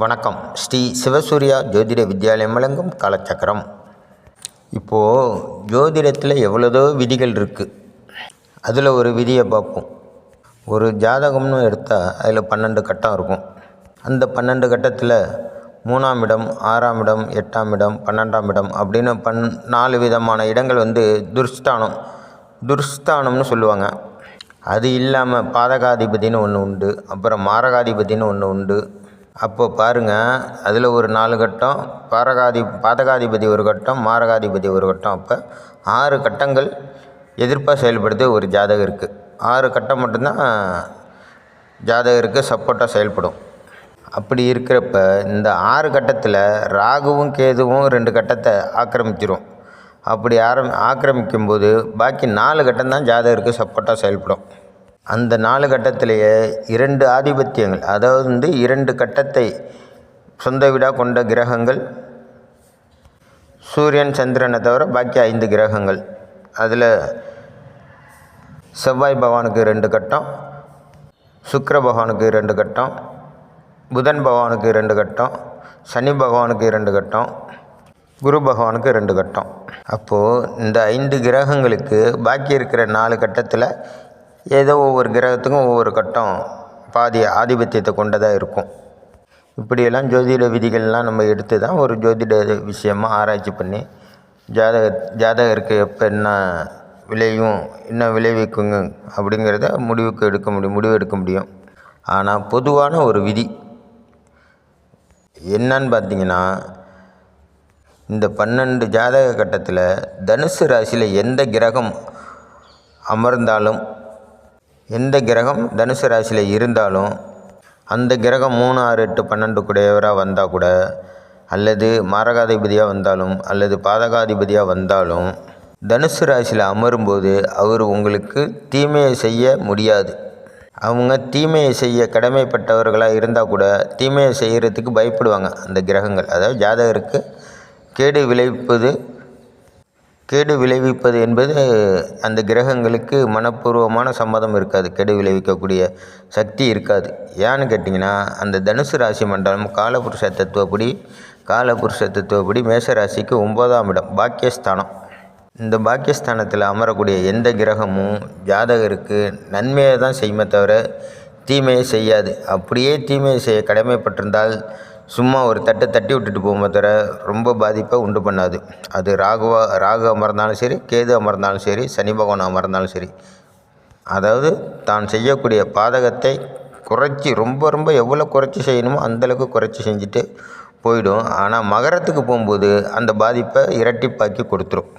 வணக்கம். ஸ்ரீ சிவசூர்யா ஜோதிட வித்யாலயம் வழங்கும் காலச்சக்கரம். இப்போது ஜோதிடத்தில் எவ்வளோதோ விதிகள் இருக்குது அதில் ஒரு விதியை பார்ப்போம். ஒரு ஜாதகம்னு எடுத்தால் அதில் பன்னெண்டு கட்டம் இருக்கும். அந்த பன்னெண்டு கட்டத்தில் மூணாம் இடம் ஆறாம் இடம் எட்டாம் இடம் பன்னெண்டாம் இடம் அப்படின்னு பன் நாலு விதமான இடங்கள் வந்து துர்ஸ்தானம். துர்ஸ்தானம்னு சொல்லுவாங்க. அது இல்லாமல் பாதகாதிபதினு ஒன்று உண்டு அப்புறம் மாரகாதிபதினு ஒன்று உண்டு அப்போ பாருங்கள் அதில் ஒரு நாலு கட்டம் பாரகாதி பாதகாதிபதி ஒரு கட்டம் மாரகாதிபதி ஒரு கட்டம். அப்போ ஆறு கட்டங்கள் எதிர்ப்பாக செயல்படுது ஒரு ஜாதகருக்கு ஆறு கட்டம் மட்டும்தான் ஜாதகருக்கு சப்போர்ட்டாக செயல்படும். அப்படி இருக்கிறப்ப இந்த ஆறு கட்டத்தில் ராகுவும் கேதுவும் ரெண்டு கட்டத்தை ஆக்கிரமிச்சிரும். அப்படி ஆரம் ஆக்கிரமிக்கும்போது பாக்கி நாலு கட்டம் தான் ஜாதகருக்கு சப்போர்ட்டாக செயல்படும். அந்த நாலு கட்டத்திலேயே இரண்டு ஆதிபத்தியங்கள் அதாவது வந்து இரண்டு கட்டத்தை சொந்த வீடாக கொண்ட கிரகங்கள் சூரியன் சந்திரனை தவிர பாக்கி ஐந்து கிரகங்கள். அதில் செவ்வாய் பகவானுக்கு ரெண்டு கட்டம் சுக்கர பகவானுக்கு ரெண்டு கட்டம் புதன் பகவானுக்கு ரெண்டு கட்டம் சனி பகவானுக்கு ரெண்டு கட்டம் குரு பகவானுக்கு ரெண்டு கட்டம். அப்போது இந்த ஐந்து கிரகங்களுக்கு பாக்கி இருக்கிற நாலு கட்டத்தில் ஏதோ ஒவ்வொரு கிரகத்துக்கும் ஒவ்வொரு கட்டம் பாதி ஆதிபத்தியத்தை கொண்டதாக இருக்கும். இப்படியெல்லாம் ஜோதிட விதிகள்லாம் நம்ம எடுத்து தான் ஒரு ஜோதிட விஷயமாக ஆராய்ச்சி பண்ணி ஜாதக ஜாதகருக்கு எப்போ என்ன விளையும் என்ன விளைவிக்குங்க அப்படிங்கிறத முடிவுக்கு எடுக்க முடியும் முடிவு எடுக்க முடியும். ஆனால் பொதுவான ஒரு விதி. என்னன்னு பார்த்தீங்கன்னா இந்த பன்னெண்டு ஜாதக கட்டத்தில் தனுசு ராசியில் எந்த கிரகம் அமர்ந்தாலும் எந்த கிரகம் தனுசு ராசியில் இருந்தாலும் அந்த கிரகம் மூணு ஆறு எட்டு பன்னெண்டு கூடையவராக வந்தால் கூட அல்லது மாரகாதிபதியாக வந்தாலும் அல்லது பாதகாதிபதியாக வந்தாலும் தனுசு ராசியில் அமரும்போது அவர் உங்களுக்கு தீமையை செய்ய முடியாது. அவங்க தீமையை செய்ய கடமைப்பட்டவர்களாக இருந்தால் கூட தீமையை செய்கிறதுக்கு பயப்படுவாங்க அந்த கிரகங்கள். அதாவது ஜாதகருக்கு கேடு விளைவிப்பது கேடு விளைவிப்பது என்பது அந்த கிரகங்களுக்கு மனப்பூர்வமான சம்மதம் இருக்காது. கெடு விளைவிக்கக்கூடிய சக்தி இருக்காது. ஏன்னு கேட்டிங்கன்னா அந்த தனுசு ராசி மண்டலம் காலபுருஷ தத்துவப்படி காலபுருஷ தத்துவப்படி மேஷராசிக்கு ஒன்பதாம் இடம் பாக்கியஸ்தானம். இந்த பாக்கியஸ்தானத்தில் அமரக்கூடிய எந்த கிரகமும் ஜாதகருக்கு நன்மையை தான் செய்யுமே தவிர தீமையை செய்யாது. அப்படியே தீமையை செய்ய கடமைப்பட்டிருந்தால் சும்மா ஒரு தட்டை தட்டி விட்டுட்டு போகுமே தவிர ரொம்ப பாதிப்பை உண்டு பண்ணாது. அது ராகுவா ராகு அமர்ந்தாலும் சரி கேது அமர்ந்தாலும் சரி சனி பகவான் அமர்ந்தாலும் சரி. அதாவது தான் செய்யக்கூடிய பாதகத்தை குறைச்சி ரொம்ப ரொம்ப எவ்வளோ குறைச்சி செய்யணுமோ அந்தளவுக்கு குறைச்சி செஞ்சுட்டு போயிடும். ஆனால் மகரத்துக்கு போகும்போது அந்த பாதிப்பை இரட்டிப்பாக்கி கொடுத்துரும்.